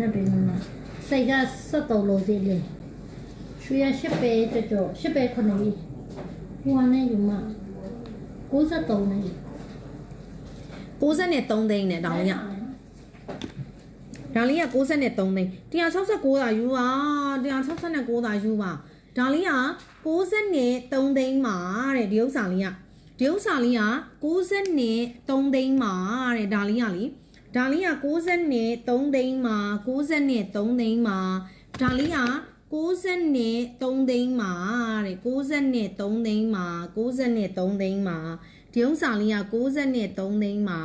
နဲ့ပြင်မှာစိတ်က73လို့သေးတယ်ရွှေရ10ပဲကြောကြော10ပဲခုနှစ်ဟိုကနေယူမှာ63နဲ့63သိန်းနဲ့တောင်းရဒါလေးက63သိန်း169သာယူပါ169သာယူပါဒါလေးက63သိန်းမှာတဲ့ဒီဥစ္စာလေးကဒီဥစ္စာလေးက63သိန်းမှာတဲ့ဒါလေးကလေ ဒါလေးက63သိန်းမှာ63သိန်းမှာဒါလေးက63သိန်းမှာတဲ့63သိန်းမှာ63သိန်းမှာဒီဥစ္စာလေးက63သိန်းမှာ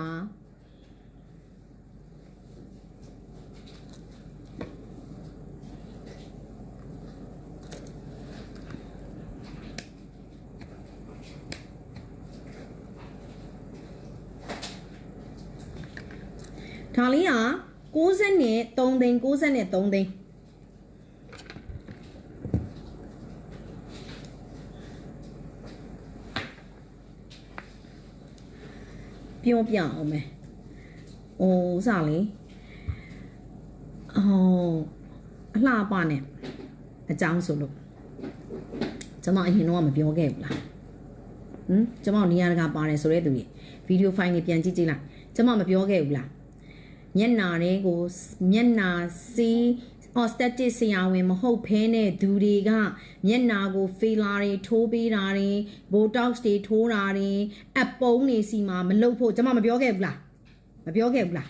ဒါလေးက60နဲ့3သိန်း60နဲ့3သိန်းပြောပြအောင်မယ်။အိုးစလေး။အော်အလှပနဲ့အကြောင်းဆိုလို့ကျွန်မအရင်တော့မပြောခဲ့ဘူးလား။ဟမ်ကျွန်မနေရာတကာပါတယ်ဆိုတဲ့သူကြီးဗီဒီယိုဖိုင်တွေပြန်ကြည့်ကြည့်လိုက်။ကျွန်မမပြောခဲ့ဘူးလား။ မျက်နာတွေကိုမျက်နာစီး aesthetic ဆရာဝန်မဟုတ်ဖဲနဲ့သူတွေကမျက်နာကို filler တွေထိုးပေးတာတွေ botox တွေထိုးတာတွေအပုံးတွေစီမှာမလုပ်ဖို့ကျွန်မမပြောခဲ့ဘူးလားမပြောခဲ့ဘူးလား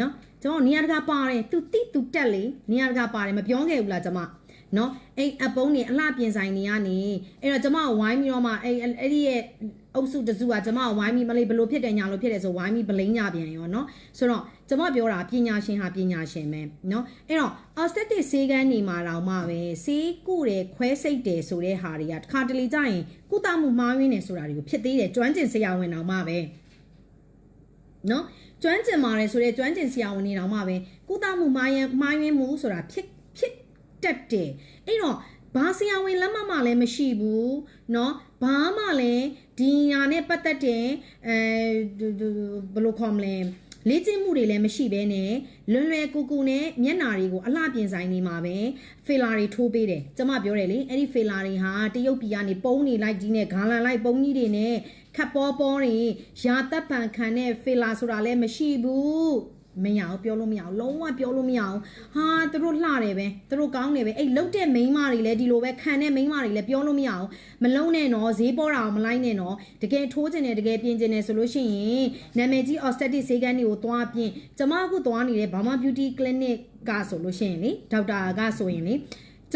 နော်ကျွန်တော်နေရာတကာပါတယ်သူတိသူတက်လေနေရာတကာပါတယ်မပြောခဲ့ဘူးလားကျွန်မ နော်အဲ့အပုံးတွေအလှပြင်ဆိုင်နေရနေအဲ့တော့ကျွန်မဝိုင်းပြီးတော့မှအဲ့အဲ့ဒီရဲ့အုပ်စုတစုကကျွန်မဝိုင်းပြီးမလေးဘလို့ဖြစ်တယ်ညာလို့ဖြစ်တယ်ဆိုဝိုင်းပြီးဗလိန်ညာပြန်ရောနော်ဆိုတော့ကျွန်မပြောတာပညာရှင်ဟာပညာရှင်ပဲနော်အဲ့တော့ aesthetic ဆေးကန်းနေမှာတော့မှပဲဆေးကုတယ်ခွဲစိတ်တယ်ဆိုတဲ့ဟာတွေကတစ်ခါတလေကြာရင်ကုသမှုမှားယွင်းနေဆိုတာတွေကိုဖြစ်သေးတယ်ကျွမ်းကျင်ဆရာဝန်တော်မှပဲနော်ကျွမ်းကျင်ပါတယ်ဆိုတော့ကျွမ်းကျင်ဆရာဝန်နေတော်မှပဲကုသမှုမှားယွင်းမှားယွင်းမှုဆိုတာဖြစ်ဖြစ် တက်တယ်အဲ့တော့ဘာဆရာဝန်လက်မှတ်မှလည်းမရှိဘူးเนาะဘာမှလည်းဒီညာနဲ့ပတ်သက်တဲ့အဲဘယ်လိုခေါ်မလဲလေ့ကျင့်မှုတွေလည်းမရှိဘဲနဲ့လွယ်လွယ်ကူကူနဲ့မျက်နာတွေကိုအလှပြင်ဆိုင်နေမှာပဲဖေလာတွေထိုးပေးတယ်ကျမပြောတယ်လေအဲ့ဒီဖေလာတွေဟာတရုတ်ပြည်ကနေပုံးနေလိုက်ကြီးနဲ့ဂါလန်လိုက်ပုံးကြီးတွေနဲ့ခပ်ပေါ်ပေါ်တွေရာသက်ပံခံတဲ့ဖေလာဆိုတာလည်းမရှိဘူး မရအောင်ပြောလို့မရအောင်လုံးဝပြောလို့မရအောင်ဟာသူတို့လှတယ်ပဲသူတို့ကောင်းတယ်ပဲအဲ့လုတ်တဲ့မိန်းမတွေလည်းဒီလိုပဲခံတဲ့မိန်းမတွေလည်းပြောလို့မရအောင်မလုံးနဲ့နော်ဈေးပေါ်တာအောင်မလိုက်နဲ့နော်တကယ်ထိုးကျင်တယ်တကယ်ပြင်ကျင်တယ်ဆိုလို့ရှိရင်နာမည်ကြီး aesthetic ဆေးကန်းတွေကိုသွားပြင်ကျမအခုသွားနေတဲ့ Burma Beauty Clinic ကဆိုလို့ရှိရင်လေဒေါက်တာကဆိုရင်လေ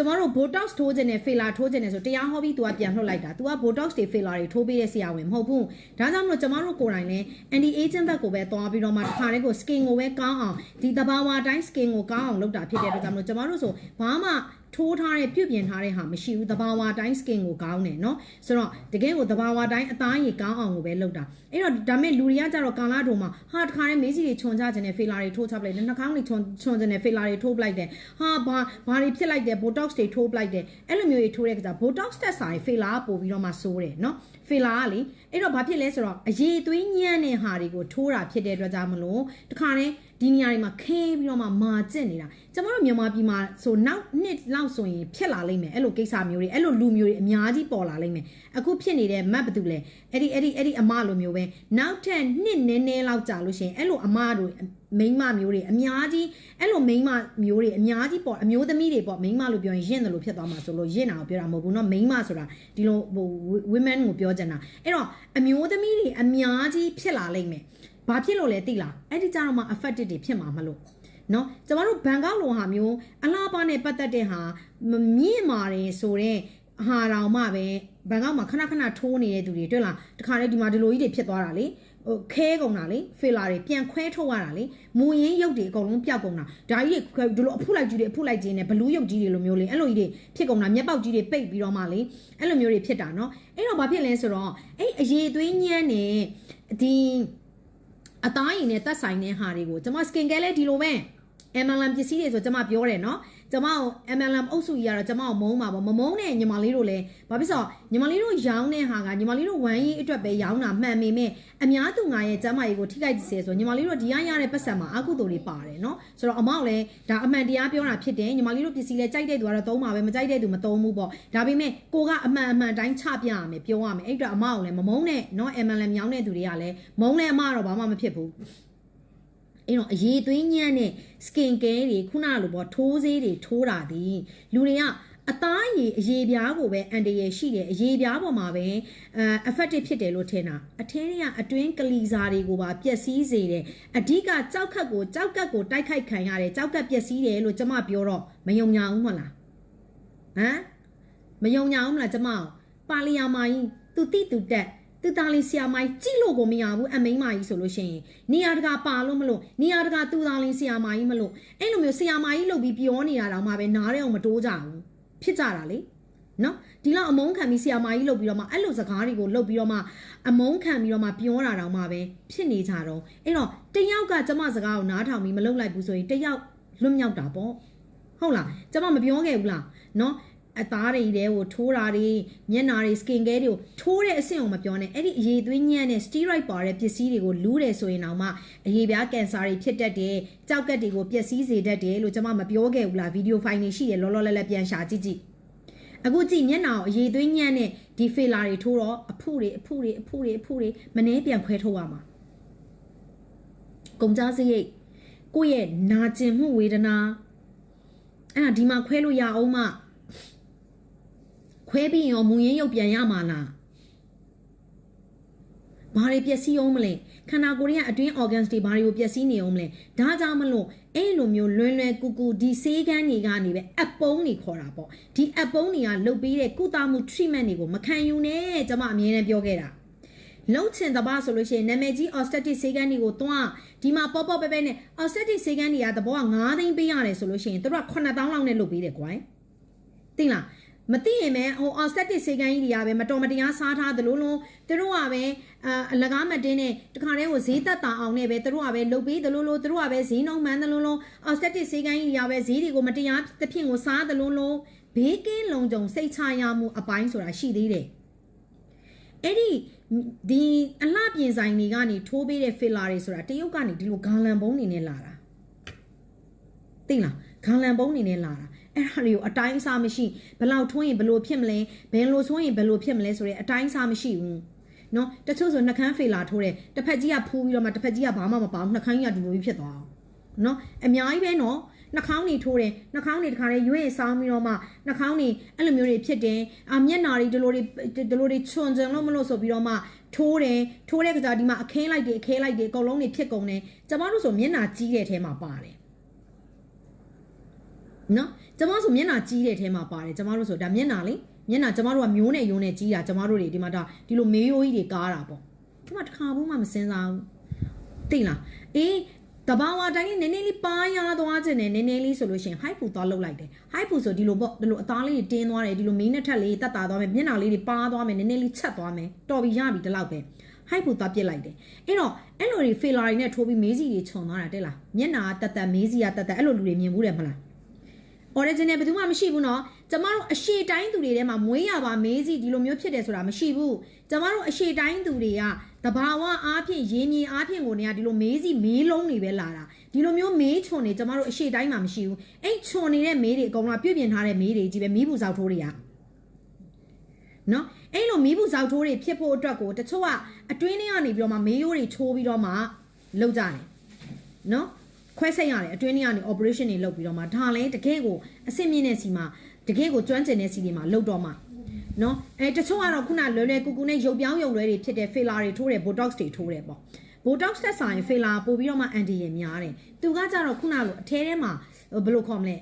ကျမတို့ botox ထိုးခြင်းနဲ့ filler ထိုးခြင်းနဲ့ဆိုတရားဟောပြီး तू ကပြန်လှုပ်လိုက်တာ तू က botox တွေ filler တွေထိုးပေးတဲ့ဆရာဝန်မဟုတ်ဘူးဒါကြောင့်မလို့ကျမတို့ကိုယ်တိုင်လည်း anti aging ဘက်ကိုပဲသွားပြီးတော့မှတစ်ခါတည်းကို skin ကိုပဲကောင်းအောင်ဒီတဘာဝတိုင်း skin ကိုကောင်းအောင်လုပ်တာဖြစ်တဲ့အတွက်ကြောင့်မလို့ကျမတို့ဆိုဘာမှ ထိုးထားတဲ့ပြုတ်ပြင်ထားတဲ့ဟာမရှိဘူးတဘာဝတိုင်း skin ကိုကောင်းတယ်เนาะဆိုတော့တကယ်ကိုတဘာဝတိုင်းအသားရည်ကောင်းအောင်ကိုပဲလုပ်တာအဲ့တော့ဒါမဲ့လူတွေကကြတော့ကာလာတုံမှာဟာတခါတည်းမေးစီတွေခြုံချခြင်းနဲ့ filler တွေထိုးချပလိုက်တယ်နှာခေါင်းတွေခြုံခြုံခြင်းနဲ့ filler တွေထိုးပလိုက်တယ်ဟာဘာဘာတွေဖြစ်လိုက်တယ် botox တွေထိုးပလိုက်တယ်အဲ့လိုမျိုးတွေထိုးတဲ့ကကြ botox တက်စာရင် filler ပို့ပြီးတော့မှစိုးတယ်เนาะ filler ကလေအဲ့တော့ဘာဖြစ်လဲဆိုတော့အရေးသွေးညံ့တဲ့ဟာတွေကိုထိုးတာဖြစ်တဲ့အတွက်ကြောင့်မလို့တခါတည်း ဒီနေရာတွေမှာခင်းပြီးတော့မှမာကျင့်နေတာကျမတို့မြန်မာပြည်မှာဆိုနောက်နှစ်လောက်ဆိုရင်ဖြစ်လာလိမ့်မယ်အဲ့လိုကိစ္စမျိုးတွေအဲ့လိုလူမျိုးတွေအများကြီးပေါ်လာလိမ့်မယ်အခုဖြစ်နေတဲ့ map ဘယ်သူလဲအဲ့ဒီအဲ့ဒီအဲ့ဒီအမလိုမျိုးပဲနောက်ထပ်နှစ်နည်းနည်းလောက်ကြာလို့ရှိရင်အဲ့လိုအမတို့မိန်းမမျိုးတွေအများကြီးအဲ့လိုမိန်းမမျိုးတွေအများကြီးပေါ့အမျိုးသမီးတွေပေါ့မိန်းမလို့ပြောရင်ရင့်တယ်လို့ဖြစ်သွားမှာဆိုလို့ရင့်တာကိုပြောတာမဟုတ်ဘူးเนาะမိန်းမဆိုတာဒီလိုဟို women ကိုပြောချင်တာအဲ့တော့အမျိုးသမီးတွေအများကြီးဖြစ်လာလိမ့်မယ် ဘာဖြစ်လို့လဲသိလားအဲ့ဒီကြတော့မှ affected တွေဖြစ်မှာမလို့နော်ကျမတို့ဘန်ကောက်လိုဟာမျိုးအလားပါနဲ့ပတ်သက်တဲ့ဟာမမြင့်မာတယ်ဆိုတော့ဟာတောင်မှပဲဘန်ကောက်မှာခဏခဏထိုးနေတဲ့သူတွေတွေ့လားတခါလေဒီမှာဒီလိုကြီးတွေဖြစ်သွားတာလေဟိုခဲကုန်တာလေဖီလာတွေပြန်ခွဲထုတ်ရတာလေမူရင်းရုပ်တွေအကုန်လုံးပျောက်ကုန်တာဒါကြီးတွေဒီလိုအဖုလိုက်ကြီးတွေအဖုလိုက်ကြီးနဲ့ဘလူးရုပ်ကြီးတွေလိုမျိုးလေအဲ့လိုကြီးတွေဖြစ်ကုန်တာမျက်ပေါက်ကြီးတွေပိတ်ပြီးတော့မှလေအဲ့လိုမျိုးတွေဖြစ်တာเนาะအဲ့တော့ဘာဖြစ်လဲဆိုတော့အဲ့အရေးသွေးညမ်းနေဒီ အသားရည်နဲ့သက်ဆိုင်တဲ့ဟာတွေကိုကျွန်မ skin care လဲဒီလိုပဲ MLM ပစ္စည်းတွေဆိုကျွန်မပြောတယ်နော် ကျမတို့ MLM အုပ်စုကြီးကတော့ကျမတို့မုန်းပါပေါ့မမုန်းတဲ့ညီမလေးတို့လည်းဘာဖြစ်လို့ညီမလေးတို့ရောင်းတဲ့ဟာကညီမလေးတို့ဝမ်းရေးအတွက်ပဲရောင်းတာမှန်ပေမဲ့အများသူငါရဲ့ကျမကြီးကိုထိခိုက်စေဆိုညီမလေးတို့ဒီရရတဲ့ပတ်စံမှာအကုသိုလ်တွေပါတယ်နော်ဆိုတော့အမောက်လည်းဒါအမှန်တရားပြောတာဖြစ်တယ်ညီမလေးတို့ပစ္စည်းလည်းကြိုက်တဲ့သူကတော့သုံးပါပဲမကြိုက်တဲ့သူမသုံးဘူးပေါ့ဒါပေမဲ့ကိုကအမှန်အမှန်တိုင်းချပြရမယ်ပြောရမယ်အဲ့အတွက်အမောက်လည်းမမုန်းတဲ့နော် MLM ရောင်းတဲ့သူတွေကလည်းမုန်းလည်းအမတော့ဘာမှမဖြစ်ဘူး အဲ့တော့အရေးသွေးညံ့တဲ့ skin care တွေခုနလိုပေါ့ထိုးဆေးတွေထိုးတာဒီလူတွေကအသားအရည်အရေးပြားကိုပဲအန်တရယ်ရှိတယ်အရေးပြားပေါ်မှာပဲအဲ effective ဖြစ်တယ်လို့ထင်တာအထဲတွေကအတွင်းကလီစာတွေကိုပါပျက်စီးစေတယ်အဓိကကြောက်ခတ်ကိုကြောက်ကတ်ကိုတိုက်ခိုက်ခံရတယ်ကြောက်ကတ်ပျက်စီးတယ်လို့ကျမပြောတော့မယုံညာဘူးမလားဟမ်မယုံညာဘူးမလားကျမပါလီယာမာကြီးသူတိသူတက် သူသားလေးဆရာမကြီးကြည့်လို့ကိုမရဘူးအမိန်းမကြီးဆိုလို့ရှိရင်နေရာတကာပါလို့မလို့နေရာတကာသူသားလေးဆရာမကြီးမလို့အဲ့လိုမျိုးဆရာမကြီးလုပ်ပြီးပြောနေတာတော့မှပဲနားရဲအောင်မတိုးကြဘူးဖြစ်ကြတာလေနော်ဒီလောက်အမုန်းခံပြီးဆရာမကြီးလုပ်ပြီးတော့မှအဲ့လိုစကားတွေကိုလုပ်ပြီးတော့မှအမုန်းခံပြီးတော့မှပြောတာတော့မှပဲဖြစ်နေကြတော့အဲ့တော့တယောက်ကကျမစကားကိုနားထောင်ပြီးမလုပ်လိုက်ဘူးဆိုရင်တယောက်လွတ်မြောက်တာပေါ့ဟုတ်လားကျမမပြောခဲ့ဘူးလားနော် အသားတွေတဲကိုထိုးတာတွေမျက်နာတွေ skin care တွေကိုထိုးတဲ့အဆင့်ကိုမပြောနဲ့အဲ့ဒီအရေးသွေးညံ့တဲ့ steroid ပါတဲ့ပစ္စည်းတွေကိုလူးတယ်ဆိုရင်တော့မှအရေးပြားကင်ဆာတွေဖြစ်တတ်တယ်ကြောက်ကက်တွေကိုပျက်စီးစေတတ်တယ်လို့ကျွန်မမပြောခဲ့ဘူးလားဗီဒီယိုဖိုင်တွေရှိတယ်လောလောလတ်လတ်ပြန်ရှာကြည့်ကြည့်အခုကြည့်မျက်နှာကိုအရေးသွေးညံ့တဲ့ဒီ filler တွေထိုးတော့အဖုတွေအဖုတွေအဖုတွေအဖုတွေမနှဲပြန်ခွဲထုတ်ရမှာကုန်ကြစရိတ်ကိုယ့်ရဲ့နာကျင်မှုဝေဒနာအဲ့ဒါဒီမှာခွဲလို့ရအောင်မ ခွဲပြီးရောမူရင်းရုပ်ပြန်ရမှာလားဘာတွေပျက်စီးအောင်မလဲခန္ဓာကိုယ်ရဲ့အတွင်း organs တွေဘာတွေကိုပျက်စီးနေအောင်မလဲဒါကြောင့်မလို့အဲ့လိုမျိုးလွယ်လွယ်ကူကူဒီဆေးကန်းတွေကနေပဲအပုံးတွေခေါ်တာပေါ့ဒီအပုံးတွေကလုတ်ပြီးတဲ့ကုသမှု treatment တွေကိုမခံယူနဲ့ကျွန်မအမြဲတမ်းပြောခဲ့တာလုံချင်တပါဆိုလို့ရှိရင်နာမည်ကြီး obstetric ဆေးကန်းတွေကိုတွန်းဒီမှာပေါ့ပေါ့ပဲပဲနဲ့ obstetric ဆေးကန်းတွေကတဘောက9သိန်းပေးရတယ်ဆိုလို့ရှိရင်တို့က9000လောက်နဲ့လုတ်ပေးတယ်ကွာသိလား မသိရင်ပဲဟို obstetric ဆေးကန်းကြီးတွေကပဲမတော်မတရားစားထားသလိုလိုသူတို့ကပဲအာအလကားမတင်းနဲ့တခါတည်းကိုဈေးသက်တာအောင်နဲ့ပဲသူတို့ကပဲလုတ်ပေးသလိုလိုသူတို့ကပဲဈေးနှုန်းမှန်းသလိုလို obstetric ဆေးကန်းကြီးတွေကပဲဈေးတွေကိုမတရားသဖြင့်ကိုစားသလိုလိုဘေးကင်းလုံခြုံစိတ်ချရမှုအပိုင်းဆိုတာရှိသေးတယ်အဲ့ဒီဒီအလှပြင်ဆိုင်တွေကနေထိုးပေးတဲ့ filler တွေဆိုတာတရုတ်ကနေဒီလိုဂါလန်ဘုံနေနဲ့လာတာသိလားဂါလန်ဘုံနေနဲ့လာတာ အဲ့ဒါတွေကိုအတိုင်းအစားမရှိဘယ်လောက်ထွန်းရင်ဘယ်လိုဖြစ်မလဲဘယ်လိုဆိုရင်ဘယ်လိုဖြစ်မလဲဆိုတဲ့အတိုင်းအစားမရှိဘူးနော်တချို့ဆိုနှကန်းဖေလာထိုးတယ်တစ်ဖက်ကြီးကဖူးပြီးတော့မှတစ်ဖက်ကြီးကဘာမှမပေါဘူးနှကန်းကြီးကဒီလိုကြီးဖြစ်သွားအောင်နော်အများကြီးပဲနော်နှာခေါင်းတွေထိုးတယ်နှာခေါင်းတွေတခါလေရွေ့ဆောင်းပြီးတော့မှနှာခေါင်းတွေအဲ့လိုမျိုးတွေဖြစ်တယ်အာမျက်နာတွေဒီလိုတွေဒီလိုတွေချွန်ချင်လို့မလို့ဆိုပြီးတော့မှထိုးတယ်ထိုးတဲ့ကစားဒီမှာအခင်းလိုက်တယ်အခဲလိုက်တယ်အကုန်လုံးတွေဖြစ်ကုန်တယ်ကျမတို့ဆိုမျက်နာကြီးတဲ့အဲမှာပါတယ် နော်ကျမဆိုမျက်နှာကြီးတဲ့ထဲမှာပါတယ်ကျမတို့ဆိုဒါမျက်နှာလေမျက်နှာကျမတို့ကမျိုးနဲ့ယုံနဲ့ကြီးတာကျမတို့တွေဒီမှာဒါဒီလိုမေးရိုးကြီးတွေကားတာပေါ့ဒီမှာတစ်ခါဘူးမှမစင်စားဘူးသိလားအေးတဘာဝတိုင်းလေးနည်းနည်းလေးပါရသွားခြင်းနဲ့နည်းနည်းလေးဆိုလို့ရှိရင် high ပူသွားလောက်လိုက်တယ် high ပူဆိုဒီလိုပေါ့ဒီလိုအသားလေးတွေတင်းသွားတယ်ဒီလိုမင်းနဲ့ထက်လေးတက်တာသွားမယ်မျက်နှာလေးတွေပါသွားမယ်နည်းနည်းလေးချက်သွားမယ်တော်ပြီရပြီဒီလောက်ပဲ high ပူသွားပြစ်လိုက်တယ်အဲ့တော့အဲ့လိုတွေ failure တွေနဲ့ထိုးပြီးမေးစီတွေခြုံသွားတာတဲ့လားမျက်နှာတက်တက်မေးစီကတက်တက်အဲ့လိုလူတွေမြင်ဘူးတယ်မလား original ဘယ်သူမှမရှိဘူးနော်ကျမတို့အရှိတိုင်းသူတွေထဲမှာမွေးရပါမေးစီဒီလိုမျိုးဖြစ်တယ်ဆိုတာမရှိဘူးကျမတို့အရှိတိုင်းသူတွေကတဘာဝအားဖြင့်ရင်းမြင်အားဖြင့်ကိုနေကဒီလိုမေးစီမေးလုံးတွေပဲလာတာဒီလိုမျိုးမေးချွန်နေကျမတို့အရှိတိုင်းမှာမရှိဘူးအဲ့ချွန်နေတဲ့မေးတွေအကုန်လုံးပြုတ်ပြင်ထားတဲ့မေးတွေကြီးပဲမီးပူစောက်ထိုးတွေကနော်အဲ့လိုမီးပူစောက်ထိုးတွေဖြစ်ဖို့အတွက်ကိုတချို့ကအတွင်းထဲကနေပြီးတော့မှမေးရိုးတွေချိုးပြီးတော့မှလောက်ကြတယ်နော် ခွဲစိတ်ရတယ်အတွင်းထဲကနေ operation တွေလုပ်ပြီးတော့မှဒါလည်းတကယ်ကိုအဆင့်မြင့်တဲ့စီမှာတကယ်ကိုကျွမ်းကျင်တဲ့စီတွေမှာလုပ်တော့မှနော်အဲတချို့ကတော့ခုနလွယ်လွယ်ကူကူနဲ့ရုပ်ပြောင်းရုပ်လွယ်တွေဖြစ်တဲ့ filler တွေထိုးတယ် botox တွေထိုးတယ်ပေါ့ botox တက်ဆိုင် filler ပို့ပြီးတော့မှ anti ရများတယ်သူကကြတော့ခုနလိုအထဲထဲမှာဘယ်လိုခေါ်မလဲ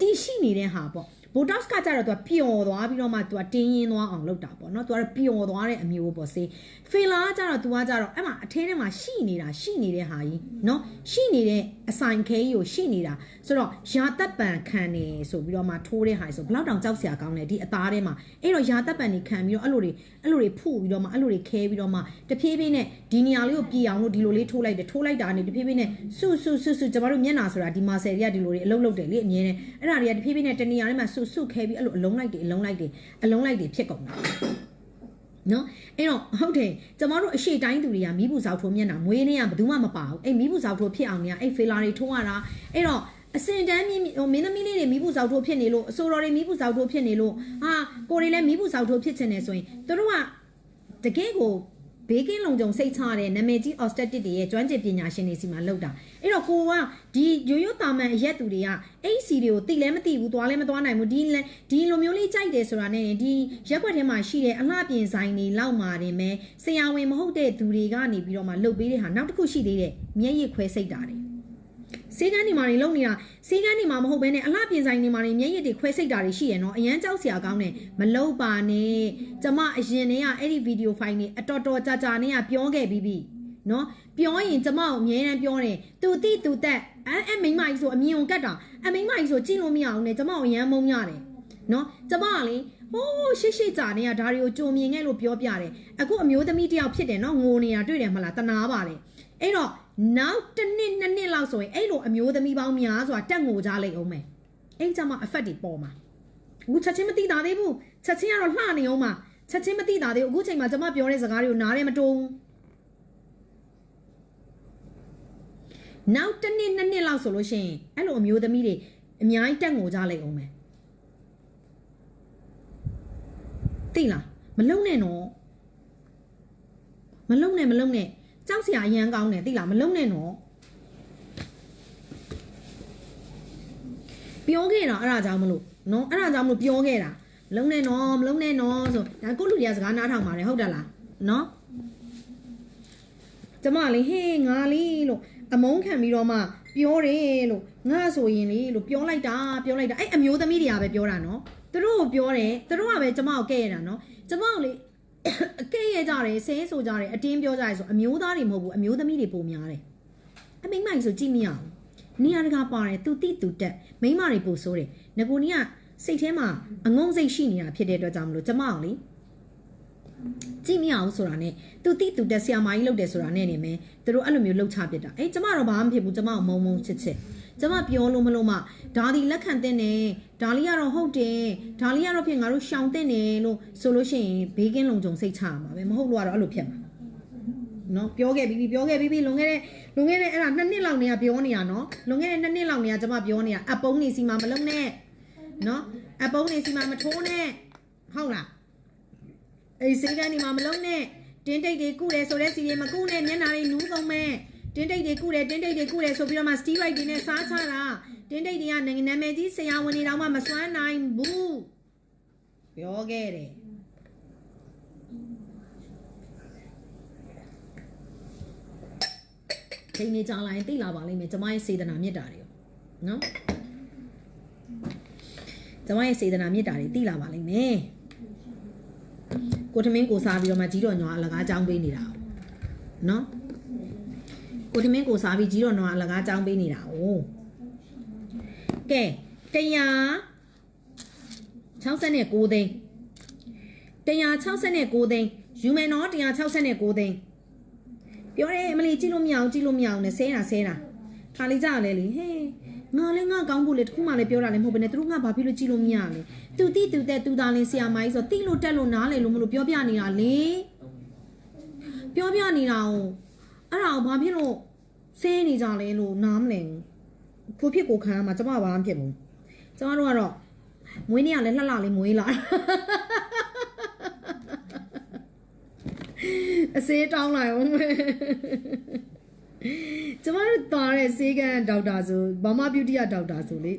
တီရှိနေတဲ့ဟာပေါ့ botox ကကြတော့သူကပျော်သွားပြီးတော့မှသူကတင်းရင်းသွားအောင်လုပ်တာပေါ့နော်သူကတော့ပျော်သွားတဲ့အမျိုးပေါ့စေး filler ကကြတော့သူကကြတော့အဲ့မှာအထင်းထဲမှာရှိနေတာရှိနေတဲ့ဟာကြီးနော်ရှိနေတဲ့အဆိုင်ခဲကြီးကိုရှိနေတာဆိုတော့ရာတက်ပံခံနေဆိုပြီးတော့မှထိုးတဲ့ဟာကြီးဆိုဘယ်လောက်တောင်ကြောက်စရာကောင်းလဲဒီအသားထဲမှာအဲ့တော့ရာတက်ပံနေခံပြီးတော့အဲ့လိုတွေအဲ့လိုတွေဖုပြီးတော့မှအဲ့လိုတွေခဲပြီးတော့မှတဖြည်းဖြည်းနဲ့ဒီနေရာလေးကိုပြည်အောင်လို့ဒီလိုလေးထိုးလိုက်တယ်ထိုးလိုက်တာနဲ့တဖြည်းဖြည်းနဲ့ဆုဆုဆုဆုကျမတို့မျက်နှာဆိုတာဒီမာဆယ်တွေကဒီလိုတွေအလုံးလုံးတယ်လေအမြဲတမ်းအဲ့ဒါတွေကတဖြည်းဖြည်းနဲ့တနေရာထဲမှာဆုဆုခဲပြီးအဲ့လိုအလုံးလိုက်တယ်အလုံးလိုက်တယ်အလုံးလိုက်တယ်ဖြစ်ကုန်တာနော်အဲ့တော့ဟုတ်တယ်ကျမတို့အရှိတိုင်းသူတွေကမီးဘူးစောက်ထိုးမျက်နှာမွေးနေရဘယ်သူမှမပါဘူးအဲ့မီးဘူးစောက်ထိုးဖြစ်အောင်နေရအဲ့ဖေလာတွေထိုးရတာအဲ့တော့အစင်တန်းမြင့်ဟိုမင်းသမီးလေးတွေမီးဘူးစောက်ထိုးဖြစ်နေလို့အစိုးရတွေမီးဘူးစောက်ထိုးဖြစ်နေလို့ဟာကိုတွေလည်းမီးဘူးစောက်ထိုးဖြစ်ချင်နေဆိုရင်သူတို့ကတကယ်ကို ဘေးကင်းလုံခြုံစိတ်ချတဲ့နာမည်ကြီး obstetric တွေရဲ့ကျွမ်းကျင်ပညာရှင်တွေစီမှာလောက်တာအဲ့တော့ကိုကဒီရိုးရိုးတာမန်အရက်သူတွေကအဲ့စီတွေကိုတိလည်းမတိဘူးသွားလည်းမသွားနိုင်ဘူးဒီလဲဒီလိုမျိုးလေးကြိုက်တယ်ဆိုတာနဲ့ဒီရက်ွက်ထဲမှာရှိတဲ့အလှပြင်ဆိုင်တွေလောက်မှာတင်မဲ့ဆရာဝန်မဟုတ်တဲ့သူတွေကနေပြီးတော့မှလုတ်ပေးတဲ့ဟာနောက်တစ်ခုရှိသေးတယ်မျက်ရည်ခွဲစိတ်တာတွေ စေကန်းနေမှာတွေလုံနေတာစေကန်းနေမှာမဟုတ်ဘဲနဲ့အလှပြင်ဆိုင်နေမှာတွေမျက်ရည်တွေခွဲစိတ်တာတွေရှိရနော်အရန်ကြောက်စရာကောင်းတယ်မလုံပါနဲ့ကျမအရင်တည်းကအဲ့ဒီဗီဒီယိုဖိုင်တွေအတော်တော်ကြာကြာနဲ့ကပြောခဲ့ပြီးပြီနော်ပြောရင်ကျမကိုအမြဲတမ်းပြောတယ်သူတိသူတက်အဲ့အဲ့မိန်းမကြီးဆိုအမြင်ုံကတ်တာအဲ့မိန်းမကြီးဆိုကြည့်လို့မရအောင်နဲ့ကျမကိုအရန်မုန်းရတယ်နော်ကျမကလေဟိုးရှေ့ရှေ့ကြာနေရဒါတွေကိုကြုံမြင်ခဲ့လို့ပြောပြတယ်အခုအမျိုးသမီးတယောက်ဖြစ်တယ်နော်ငိုနေတာတွေ့တယ်မလားတနာပါတယ်အဲ့တော့ နောက်တစ်နှစ်နှစ်နှစ်လောက်ဆိုရင်အဲ့လိုအမျိုးသမီးပေါင်းများစွာတက်ငိုကြလိမ့်အောင်မယ်အဲ့ကြမှာ effect တွေပေါ်မှာအခုချက်ချင်းမသိတာသေးဘူးချက်ချင်းကတော့လှနေအောင်မှာချက်ချင်းမသိတာသေးဘူးအခုချိန်မှာကျမပြောတဲ့စကားတွေကိုနားရဲမတုံးနောက်တစ်နှစ်နှစ်နှစ်လောက်ဆိုလို့ရှိရင်အဲ့လိုအမျိုးသမီးတွေအများကြီးတက်ငိုကြလိမ့်အောင်မယ်သိလားမလုံနဲ့နော်မလုံနဲ့မလုံနဲ့ ကြောက်စရာအရန်ကောင်းတယ်သိလားမလုံနဲ့နော်ပြောခဲ့တာအဲ့ဒါကြောင့်မလို့နော်အဲ့ဒါကြောင့်မလို့ပြောခဲ့တာမလုံနဲ့နော်မလုံနဲ့နော်ဆိုဒါကိုလူတွေကစကားနားထောင်ပါတယ်ဟုတ်တယ်လားနော်ကျမလေးဟေးငါလေးလို့အမုန်းခံပြီးတော့မှပြောတယ်လို့ငါဆိုရင်လေလို့ပြောလိုက်တာပြောလိုက်တာအဲ့အမျိုးသမီးတွေကပဲပြောတာနော်သူတို့ကိုပြောတယ်သူတို့ကပဲကျမကိုကဲ့ရတာနော်ကျမကိုလေ အကဲ့ရကြတယ်ဆဲဆိုကြတယ်အတင်းပြောကြတယ်ဆိုအမျိုးသားတွေမဟုတ်ဘူးအမျိုးသမီးတွေပုံများတယ်အမိမ့်မိုင်ဆိုကြည့်မရအောင်နေရာတကာပါတယ်သူတိသူတက်မိန်းမတွေပို့ဆိုးတယ်ငကိုနီကစိတ်ထဲမှာအငုံစိတ်ရှိနေတာဖြစ်တဲ့အတွက်ကြောင့်မလို့ကျမအောင်လေကြည့်မရအောင်ဆိုတာနဲ့သူတိသူတက်ဆရာမကြီးလုပ်တယ်ဆိုတာနဲ့နေမယ်သူတို့အဲ့လိုမျိုးလှုပ်ချပစ်တာအေးကျမတော့ဘာမှမဖြစ်ဘူးကျမအောင်မုံမုံချစ်ချစ် ကျမပြောလို့မလို့မဒါဒီလက်ခံတဲ့နေဒါလေးကတော့ဟုတ်တယ်ဒါလေးကတော့ဖြစ်ငါတို့ရှောင်တဲ့နေလို့ဆိုလို့ရှိရင်ဘေးကင်းလုံခြုံစိတ်ချရမှာပဲမဟုတ်လို့ကတော့အဲ့လိုဖြစ်မှာနော်ပြောခဲ့ပြီးပြီပြောခဲ့ပြီးပြီလွန်ခဲ့တဲ့လွန်ခဲ့တဲ့အဲ့ဒါနှစ်နှစ်လောက်နေကပြောနေတာနော်လွန်ခဲ့တဲ့နှစ်နှစ်လောက်နေကကျမပြောနေတာအပုံးနေစီမှာမလုံးနဲ့နော်အပုံးနေစီမှာမထိုးနဲ့ဟုတ်လားအေးစေကန်းနေမှာမလုံးနဲ့တင်းတိတ်တွေကုတယ်ဆိုတဲ့စီတွေမကုနဲ့မျက်နှာတွေနူးကုန်မဲ့ တင်းတိတ်တွေကုတယ်တင်းတိတ်တွေကုတယ်ဆိုပြီးတော့မှ steroid တွေနဲ့စားချတာတင်းတိတ်တွေကနိုင်ငံနာမည်ကြီးဆရာဝန်တွေတောင်မှမစွမ်းနိုင်ဘူးပြောခဲ့တယ်ချိန်နေကြလာရင်သိလာပါလိမ့်မယ်ကျမရဲ့စေတနာမေတ္တာတွေနော်ကျမရဲ့စေတနာမေတ္တာတွေသိလာပါလိမ့်မယ်ကိုထမင်းကိုစားပြီးတော့မှကြီးတော်ညွာအလကားကြောင်းပေးနေတာနော် ကိုထမင်းကိုစားပြီးကြီးတော်ညွာအလကားကြောင်းပေးနေတာ哦ကဲတရား69သိန်း169သိန်းယူမယ်နော်169သိန်းပြောတယ်အမလီကြည့်လို့မရအောင်ကြည့်လို့မရအောင်နဲ့ဆဲတာဆဲတာခါလေးကြရလဲလေဟဲ့ငါလည်းငါကောင်းဖို့လေတခုမှလည်းပြောတာလည်းမဟုတ်ဘဲနဲ့သူတို့ငါဘာဖြစ်လို့ကြည့်လို့မရလဲသူတိသူတဲ့သူသားလင်းဆရာမကြီးဆိုတိလို့တက်လို့နားလေလို့မလို့ပြောပြနေတာလေပြောပြနေတာ哦အဲ့ဒါကိုဘာဖြစ်လို့ ဆဲနေကြလဲလို့နားမလဲဘူးကိုဖြစ်ကိုခံရမှာကျမဘာမှဖြစ်ဘူးကျမတို့ကတော့မွေးနေ့ကလည်းလှလှလေးမွေးလာအစေးတောင်းလိုက်အောင်မယ်ကျမတို့တားတဲ့စေကန်ဒေါက်တာဆိုဘာမ beauty ကဒေါက်တာဆိုလေ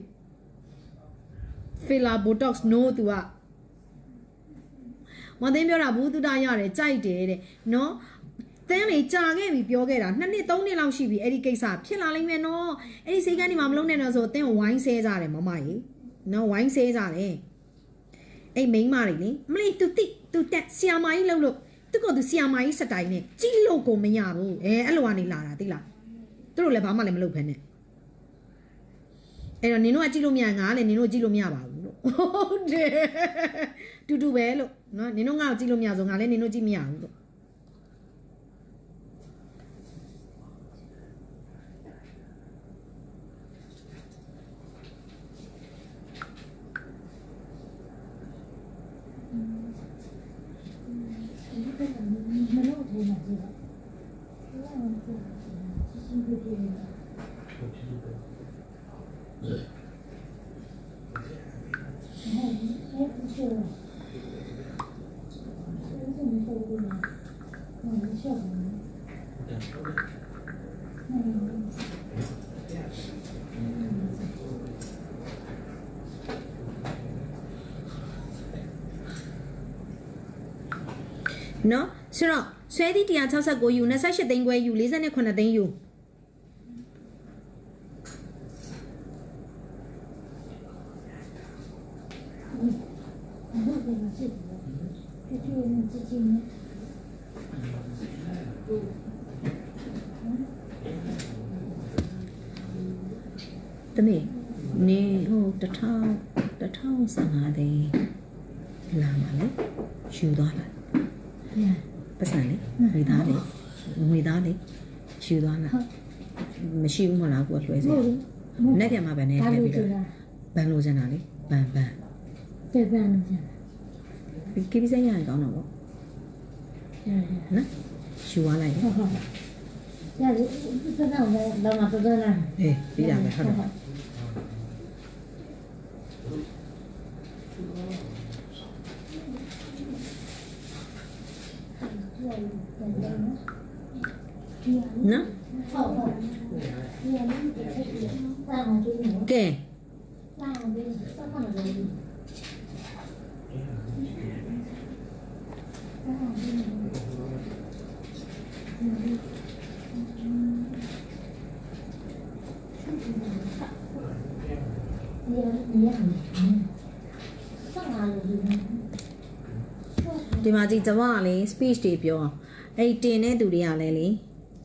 filler botox no သူကမသိပြောတာဘူးသူတာရတယ်ကြိုက်တယ်တဲ့နော် တန်းလေကြာခဲ့ပြီပြောခဲ့တာနှစ်နှစ်သုံးနှစ်လောက်ရှိပြီအဲ့ဒီကိစ္စဖြစ်လာလိမ့်မယ်နော်အဲ့ဒီစေကန်းဒီမှာမလုံးနဲ့တော့ဆိုအတင်းကိုဝိုင်းဆဲကြတယ်မမကြီး နော်ဝိုင်းဆေးကြတယ်အဲ့မိန်းမတွေလေမလေး तू တိ तू တက်ဆီယာမာကြီးလှုပ်လို့သူကသူဆီယာမာကြီးစတိုင်နဲ့ကြည့်လို့ကိုမရဘူးအဲအဲ့လိုကနေလာတာသိလားသူတို့လည်းဘာမှလည်းမလုပ်ဖ ೇನೆ အဲ့တော့နင်တို့ကကြည့်လို့မရငါကလည်းနင်တို့ကြည့်လို့မရပါဘူးလို့ဟုတ်တယ်တူတူပဲလို့နော်နင်တို့ငါ့ကိုကြည့်လို့မရဆိုငါလည်းနင်တို့ကြည့်မရဘူးလို့ ဆက်စနေတော့ဘူးလားဟိုရှောက်နေဟဲ့နော်ဆိုတော့ဆွဲသီး169ယူ28သိန်းခွဲယူ48သိန်းယူဟုတ်တယ်မဖြစ်ဘူးပြည့်ပြည့်နဲ့ကြည့်ကြည့်နဲ့ တမေ နေဟို1000 1015သိန်းလာပါလေယူသွားလားဟဲ့ပတ်စံလေငွေသားလေငွေသားလေယူသွားလားဟုတ်မရှိဘူးမလားကိုယ်လွှဲစေဟုတ်နဲ့ပြန်มาဗန်နဲ့ဒါထည့်လို့ပြီးကြတော့လားဘန်လိုချင်တာလေဘန်ဘန်ပြေပန်းလို့ကြလားကိပစရရင်ကောင်းတော့ဗောဟဲ့နော်ယူသွားလိုက်ဟုတ်ဟုတ်ရတယ်စတော့လည်းတော့မတော်လားအေးပြရမယ်ဟုတ်တယ် နော်ဟုတ်ဟုတ်ဒီအရင်ကတည်းကတာမတူဘူး ကဲ တာမတူစက်မှမတူဘူးဒီအရင်ကစက်လာလို့ ဒီမှာကြည့်ကျမကလေ speech တွေပြောအဲ့ဒီတင်တဲ့သူတွေကလည်းလေ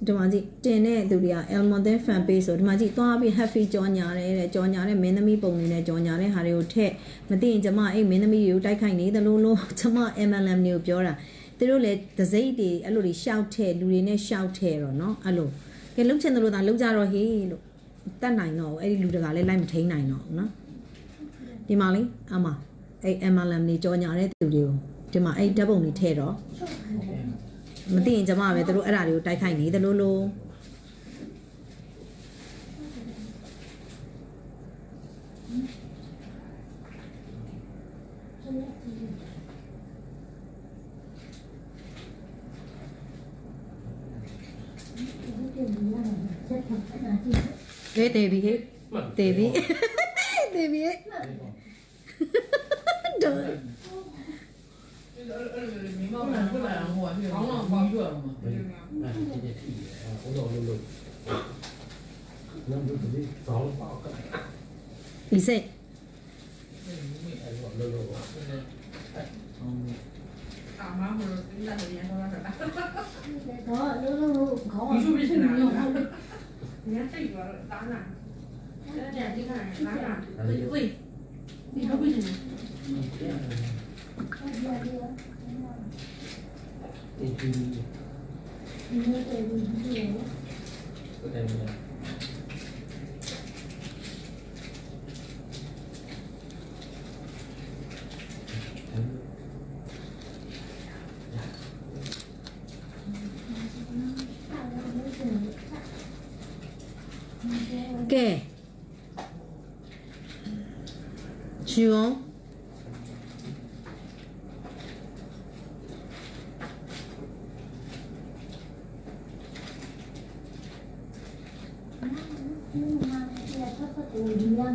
ဒီမှာကြည့်တင်တဲ့သူတွေက Elmonte fan page ဆိုဒီမှာကြည့်သွားပြီး happy ကြောညာတယ်တဲ့ကြောညာတဲ့မင်းသမီးပုံနေနဲ့ကြောညာတဲ့ဟာတွေကိုထက်မသိရင်ကျမအဲ့မင်းသမီးတွေကိုတိုက်ခိုက်နေသလိုလိုကျမ MLM တွေကိုပြောတာသူတို့လည်းဒစိမ့်တွေအဲ့လိုတွေရှောက်ထဲလူတွေနဲ့ရှောက်ထဲတော့เนาะအဲ့လိုကဲလှုပ်ချင်တယ်လို့သာလှုပ်ကြတော့ဟေးလို့တတ်နိုင်တော့အဲ့ဒီလူတကလည်းလိုက်မထိန်နိုင်တော့เนาะဒီမှာလေအမအဲ့ MLM တွေကြောညာတဲ့သူတွေကို ဒီမှာအဲ့ဓာတ်ပုံတွေထဲတော့မသိရင်ကျမပဲသူတို့အဲ့ဒါတွေကိုတိုက်ခိုက်နေသလိုလိုလေတေပြီဟဲ့တေပြီတေပြီဟဲ့တော့ 你妈妈不来我，你扛了八个了嘛？那是这些屁，我老了了，那不自己找了八个。你谁？你是不是哪个？你看这个打哪？这眼睛看打哪？会，你看会什么？嗯嗯嗯嗯嗯嗯嗯嗯嗯给。曲荣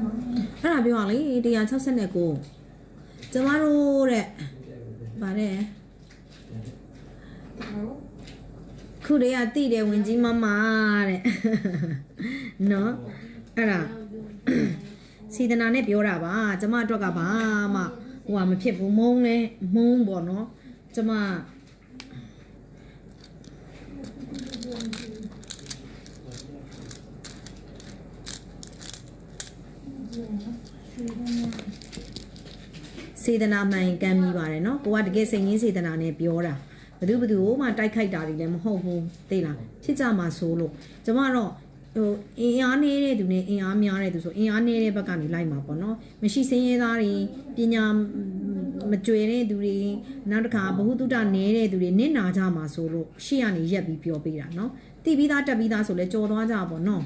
အောင်အဲ့ဒါပြောရလေ169ကျမတို့တဲ့ဗါတဲ့ခုတည်းကတိတယ်ဝင်ကြီးမမတဲ့နော်အဲ့ဒါစေတနာနဲ့ပြောတာပါကျမအတွက်ကဘာမှဟိုဟာမဖြစ်ဘူးမုန်းလဲမုန်းပေါ့နော်ကျမ စေတနာမှန်ကံပြီးပါတယ်နော်ကိုကတကယ်စိတ်ရင်းစေတနာနဲ့ပြောတာဘသူဘသူကိုမှတိုက်ခိုက်တာတွေလည်းမဟုတ်ဘူးသိလားဖြစ်ကြမှာဆိုလို့ကျမတော့ဟိုအင်အားနည်းတဲ့သူနဲ့အင်အားများတဲ့သူဆိုအင်အားနည်းတဲ့ဘက်ကနေလိုက်မှာပေါ့နော်မရှိစင်းရဲသားတွေပညာမကျွေတဲ့သူတွေနောက်တစ်ခါဘ ഹു တုတနည်းတဲ့သူတွေနစ်နာကြမှာဆိုလို့ရှေ့ကနေရက်ပြီးပြောပေးတာနော်တိပြီးသားတက်ပြီးသားဆိုလဲကြော်သွားကြပါပေါ့နော်